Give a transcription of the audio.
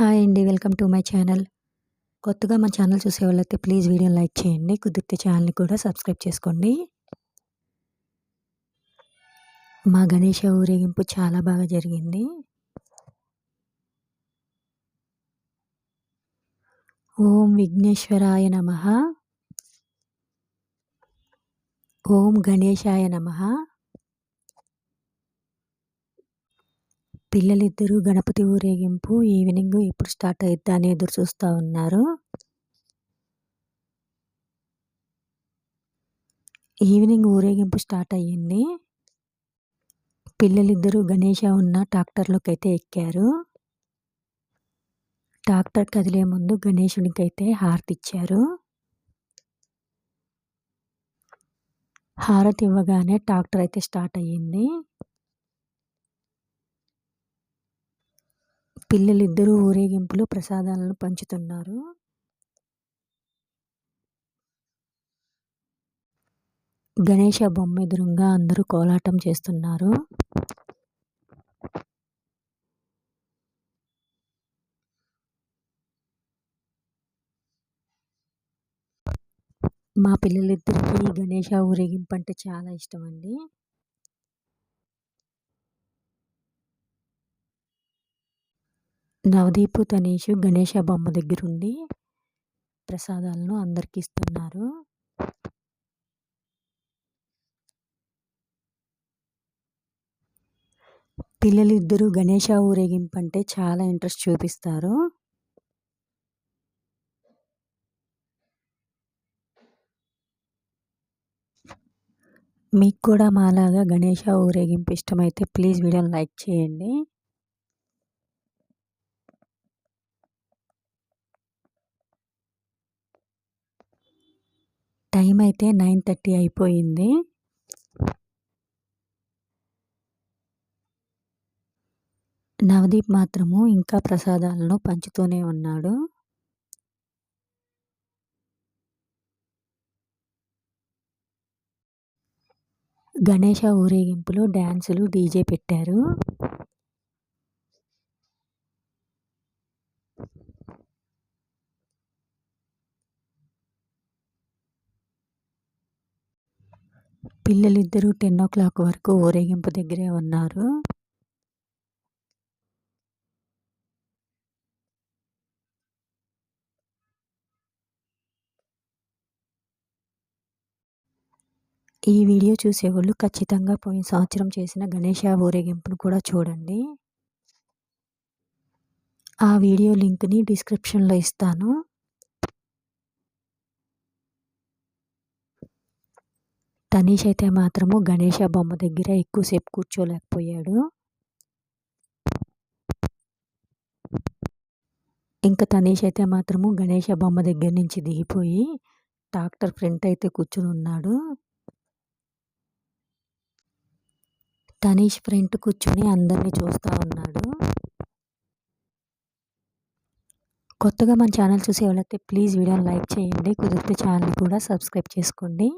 Hi అండి welcome to my channel. కొత్తగా మా ఛానల్ చూసే వాళ్ళైతే ప్లీజ్ వీడియో లైక్ చేయండి కుదిరితే ఛానల్ని కూడా సబ్స్క్రైబ్ చేసుకోండి. మా గణేష ఊరేగింపు చాలా బాగా జరిగింది. ఓం విఘ్నేశ్వరాయ నమ. ఓం గణేశాయ నమ. పిల్లలిద్దరూ గణపతి ఊరేగింపు ఈవినింగ్ ఎప్పుడు స్టార్ట్ అయిద్దా అని ఎదురు చూస్తూ ఉన్నారు. ఈవినింగ్ ఊరేగింపు స్టార్ట్ అయ్యింది. పిల్లలిద్దరూ గణేష ఉన్న ట్రాక్టర్లోకి అయితే ఎక్కారు. ట్రాక్టర్ కదిలే ముందు గణేషునికి అయితే హారతి ఇచ్చారు హారతి ఇవ్వగానే ట్రాక్టర్ అయితే స్టార్ట్ అయ్యింది. పిల్లలిద్దరూ ఊరేగింపులో ప్రసాదాలను పంచుతున్నారు. గణేష బొమ్మ ఎదురుగా అందరూ కోలాటం చేస్తున్నారు. మా పిల్లలిద్దరికీ గణేష ఊరేగింపు అంటే చాలా ఇష్టం అండి నవదీపు తనీష్ గణేష బొమ్మ దగ్గరుండి ప్రసాదాలను అందరికి ఇస్తున్నారు పిల్లలిద్దరూ గణేష ఊరేగింపు అంటే చాలా ఇంట్రెస్ట్ చూపిస్తారు. మీకు కూడా మాలాగా గణేష ఊరేగింపు ఇష్టమైతే ప్లీజ్ వీడియోని లైక్ చేయండి. టైం అయితే నైన్ థర్టీ అయిపోయింది. నవదీప్ మాత్రము ఇంకా ప్రసాదాలను పంచుతూనే ఉన్నాడు. గణేష ఊరేగింపులు డ్యాన్సులు డీజే పెట్టారు. పిల్లలిద్దరూ టెన్ ఓ క్లాక్ వరకు ఊరేగింపు దగ్గరే ఉన్నారు. ఈ వీడియో చూసేవాళ్ళు ఖచ్చితంగా పోయిన సంవత్సరం చేసిన గణేష ఊరేగింపును కూడా చూడండి. ఆ వీడియో లింక్ని డిస్క్రిప్షన్లో ఇస్తాను. తనీష్ అయితే మాత్రము గణేష బొమ్మ దగ్గర ఎక్కువసేపు కూర్చోలేకపోయాడు. ఇంకా తనీష్ అయితే మాత్రము గణేష బొమ్మ దగ్గర నుంచి దిగిపోయి డాక్టర్ ఫ్రంట్ అయితే కూర్చుని ఉన్నాడు. తనీష్ ఫ్రంట్ కూర్చొని అందరినీ చూస్తూ ఉన్నాడు. కొత్తగా మన ఛానల్ చూసే వాళ్ళైతే ప్లీజ్ వీడియోని లైక్ చేయండి కుదిరితే ఛానల్ కూడా సబ్స్క్రైబ్ చేసుకోండి.